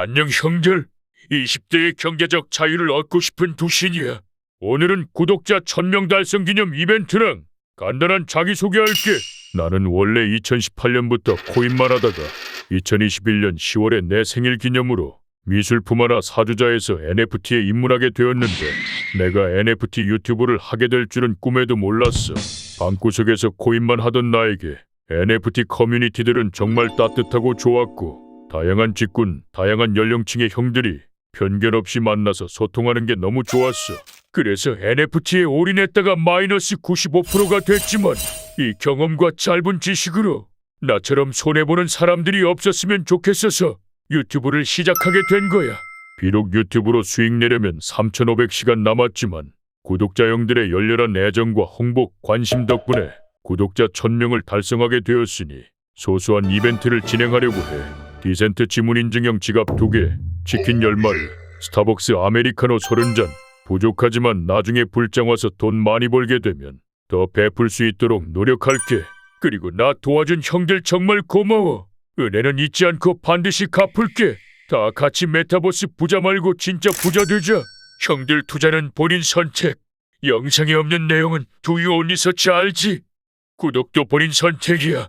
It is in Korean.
안녕 형들. 20대의 경제적 자유를 얻고 싶은 두신이야. 오늘은 구독자 1000명 달성 기념 이벤트랑 간단한 자기소개할게. 나는 원래 2018년부터 코인만 하다가 2021년 10월에 내 생일 기념으로 미술품 하나 사주자에서 NFT에 입문하게 되었는데 내가 NFT 유튜브를 하게 될 줄은 꿈에도 몰랐어. 방구석에서 코인만 하던 나에게 NFT 커뮤니티들은 정말 따뜻하고 좋았고 다양한 직군, 다양한 연령층의 형들이 편견 없이 만나서 소통하는 게 너무 좋았어. 그래서 NFT에 올인했다가 마이너스 95%가 됐지만 이 경험과 짧은 지식으로 나처럼 손해보는 사람들이 없었으면 좋겠어서 유튜브를 시작하게 된 거야. 비록 유튜브로 수익 내려면 3,500시간 남았지만 구독자 형들의 열렬한 애정과 홍보, 관심 덕분에 구독자 1000명을 달성하게 되었으니 소소한 이벤트를 진행하려고 해. 디센트 지문 인증형 지갑 2개, 치킨 10마리, 스타벅스 아메리카노 30잔. 부족하지만 나중에 불장 와서 돈 많이 벌게 되면 더 베풀 수 있도록 노력할게. 그리고 나 도와준 형들 정말 고마워. 은혜는 잊지 않고 반드시 갚을게. 다 같이 메타버스 부자 말고 진짜 부자 되자. 형들 투자는 본인 선택. 영상에 없는 내용은 두유 온리 서치 알지? 구독도 본인 선택이야.